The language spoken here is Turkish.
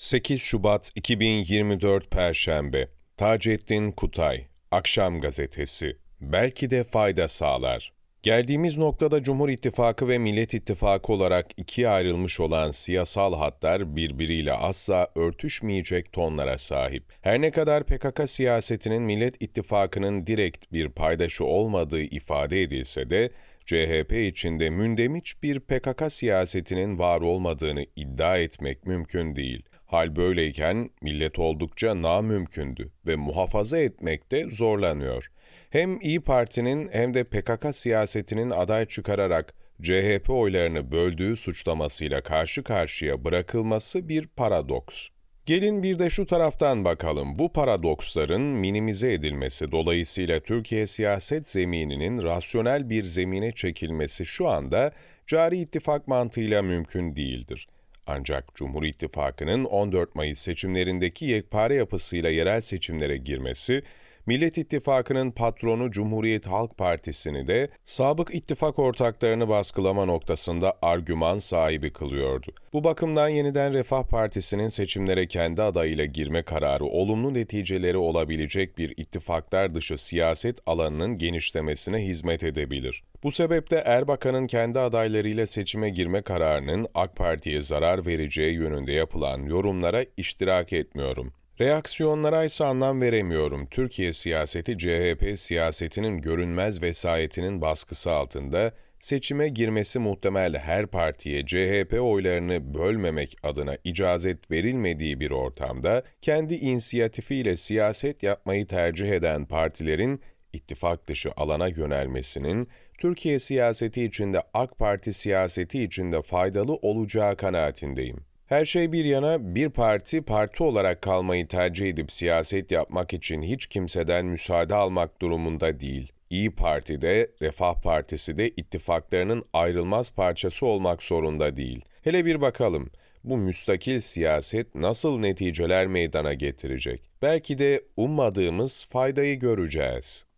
8 Şubat 2024 Perşembe Taceddin Kutay Akşam Gazetesi Belki de fayda sağlar. Geldiğimiz noktada Cumhur İttifakı ve Millet İttifakı olarak ikiye ayrılmış olan siyasal hatlar birbiriyle asla örtüşmeyecek tonlara sahip. Her ne kadar PKK siyasetinin Millet İttifakı'nın direkt bir paydaşı olmadığı ifade edilse de, CHP içinde mündemiç bir PKK siyasetinin var olmadığını iddia etmek mümkün değil. Hal böyleyken millet oldukça namümkündü ve muhafaza etmekte zorlanıyor. Hem İyi Parti'nin hem de PKK siyasetinin aday çıkararak CHP oylarını böldüğü suçlamasıyla karşı karşıya bırakılması bir paradoks. Gelin bir de şu taraftan bakalım. Bu paradoksların minimize edilmesi dolayısıyla Türkiye siyaset zemininin rasyonel bir zemine çekilmesi şu anda cari ittifak mantığıyla mümkün değildir. Ancak Cumhur İttifakı'nın 14 Mayıs seçimlerindeki yekpare yapısıyla yerel seçimlere girmesi, Millet İttifakı'nın patronu Cumhuriyet Halk Partisi'ni de sabık ittifak ortaklarını baskılama noktasında argüman sahibi kılıyordu. Bu bakımdan yeniden Refah Partisi'nin seçimlere kendi adayıyla girme kararı olumlu neticeleri olabilecek bir ittifaklar dışı siyaset alanının genişlemesine hizmet edebilir. Bu sebeple Erbakan'ın kendi adaylarıyla seçime girme kararının AK Parti'ye zarar vereceği yönünde yapılan yorumlara iştirak etmiyorum. Reaksiyonlara ise anlam veremiyorum. Türkiye siyaseti CHP siyasetinin görünmez vesayetinin baskısı altında seçime girmesi muhtemel her partiye CHP oylarını bölmemek adına icazet verilmediği bir ortamda kendi inisiyatifiyle siyaset yapmayı tercih eden partilerin ittifak dışı alana yönelmesinin Türkiye siyaseti içinde AK Parti siyaseti içinde faydalı olacağı kanaatindeyim. Her şey bir yana bir parti parti olarak kalmayı tercih edip siyaset yapmak için hiç kimseden müsaade almak durumunda değil. İyi Parti de Refah Partisi de ittifaklarının ayrılmaz parçası olmak zorunda değil. Hele bir bakalım bu müstakil siyaset nasıl neticeler meydana getirecek? Belki de ummadığımız faydayı göreceğiz.